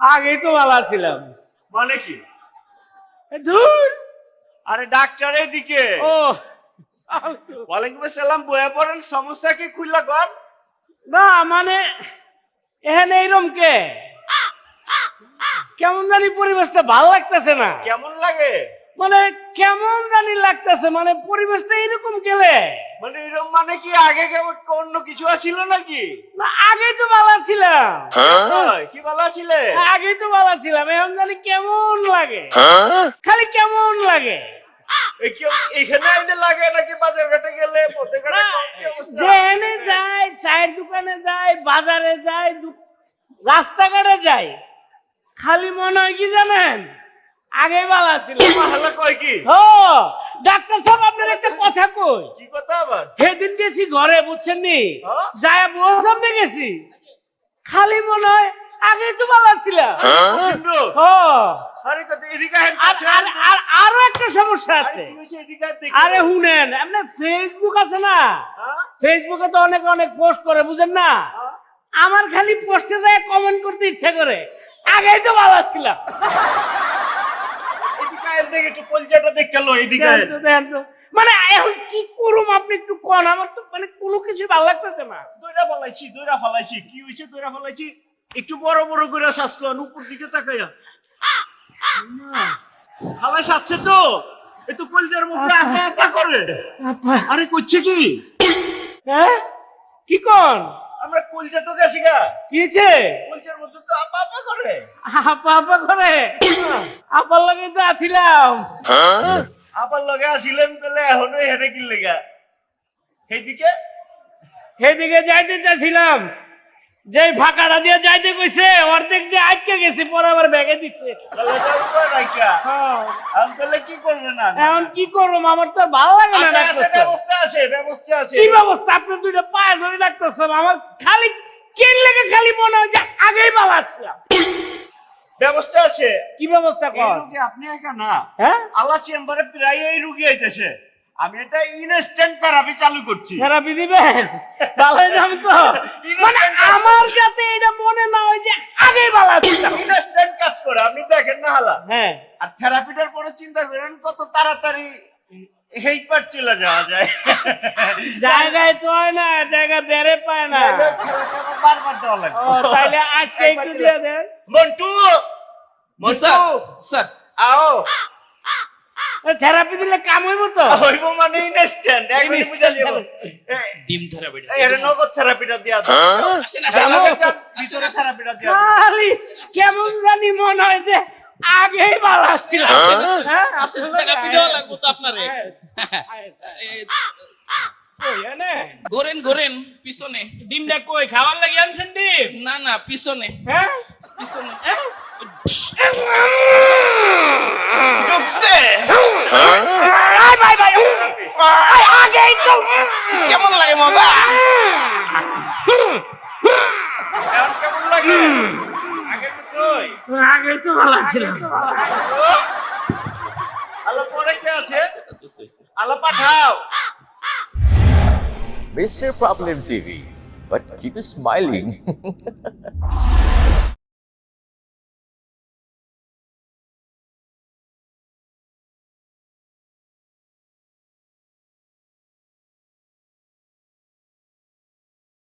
আগেই তো ভালো ছিলাম। মানে কি? ধুর! আরে ডাক্তার এদিকে। ও ওয়ালাইকুম আসসালাম বয়া পড়েন সমস্যা কি খুললা কর? না মানে এখানে এইরকম কে? কেমন জানি পরিবেশটা ভালো লাগতেছে না। কেমন লাগে? মানে কেমন জানি লাগতেছে মানে পরিবেশটা এরকম গেলে। মানে এরকম মানে কি আগে কেমন অন্য কিছু আছিল নাকি? না আগেই তো ভালো ছিলাম। কি ভালো ছিলে আগেই তো ভালো ছিলাম এখন জানি কেমন লাগে। খালি কেমন লাগে। কি এখানে আইনে লাগে নাকি বাজার ঘাটে গেলে? যেখানে যায় চায়ের দোকানে যায় বাজারে যায় রাস্তাঘাটে যায় খালি মনে হয় কি জানেন? আগে ভালো ছিল। তাহলে কয় কি? ও ডাক্তার সাহেব আপনার একটা কথা কই? কি কথা আবার? সেদিন গেছি ঘরে বুঝছেন নি হ্যাঁ? যায় বউ সামনে গেছি। খালি মনে হয় আগেই তো ভালো ছিল। ও আরে একটা সমস্যা আছে। আরে শুনেন আপনার ফেসবুক আছে না? হ্যাঁ? ফেসবুকে তো অনেক অনেক পোস্ট করে বুঝেন না? হ্যাঁ? আমার খালি পোস্টে যায় কমেন্ট করতে ইচ্ছা করে। আগেই তো ভালো ছিল এদিকে একটু কলজাটা দেখে লো এদিকে আহেন। দেখেন তো, দেখেন তো। মানে এখন কি করুম আপনি একটু কন? আমার তো মানে কোনো কিছু ভালো লাগতেছে না। দইরা ফলাইছি দইরা ফলাইছি। কি হয়েছে দইরা ফলাইছি। একটু বড় বড় করে শাসলো উপর দিকে তাকাইয়া হালাই সাচ্ছে তো। এ তো কলজার মধ্যে আপা আপা করে। আরে করছে কি? হ্যাঁ? কি কন? আমরা কলজা তো গেছি গা। কি হয়েছে কলজার আপা আপা করে? আপা আপা করে? আপার লগে তো আছিলাম। আপার লগে আসিলেন তাহলে এখনও হেরে কিনলে গা সেইদিকে? সেদিকে যাইতে চাচ্ছিলাম যে ফাঁকাটা দিয়ে যাইতে কইছে অর্ধেক যে আটকে গেছি পরে আবার ব্যাগে দিচ্ছে। তাহলে কা। হ্যাঁ। কি করবে না? এখন কি করব আমার তো ভালো লাগে না। ব্যবস্থা আছে ব্যবস্থা আছে। কি ব্যবস্থা? আপনার দুইটা পায়ে ধরে ডাক্তার আমার খালি কেন লেগে খালি মনে হয় যে আগেই বাবা ছিলাম ব্যবস্থা আছে। কি ব্যবস্থা এই কর? রোগী আপনি একা না। হ্যাঁ? আল্লাহ চেম্বারে প্রায় এই রুগী আইতেছে। আমি এটা ইনস্ট্যান্ট থেরাপি চালু করছি। থেরাপি দিবেন? ভালো যাম তো? মানে আমার যাতে এটা মনে না হয় যে আগেই বাবা ছিলাম ইনস্ট্যান্ট কাজ করে আপনি দেখেন না হালা। হ্যাঁ। আর থেরাপিটার পরে চিন্তা করেন কত তাড়াতাড়ি এই পার চলে যাওয়া যায়। জায়গায় তো হয় না জায়গা বেড়ে পায় না। বারবার দেওয়া ও আজকে একটু দিয়ে দেন। মন্টু! মন্টু! Sir sir. আও! থেরাপি দিলে কাম হইব তো? হইব মানে ইনস্ট্যান্ট বুঝা যাব ডিম থেরাপিটা এর নগদ থেরাপিটা দিয়া দাও। আসেন আসেন আসেন ভিতরে থেরাপিটা দিয়া দাও কেমন জানি মনে হয় যে আগেই বাবা ছিল। হ্যাঁ? দেওয়া লাগবে তো আপনারে। ঘোরেন ঘোরেন পিছনে। ডিমটা কই খাবার লাগি আনছেন ডিম? না না পিছনে। হ্যাঁ? পিছনে। হ্যাঁ? ঢুকছে। ভাই ভাই। আগেই তো। কেমন লাগে মজা? কেমন লাগে? আগে তো ভালো ছিল আলো পরে কে আছে আলো পাঠাও Mr. Problem TV. But keep smiling.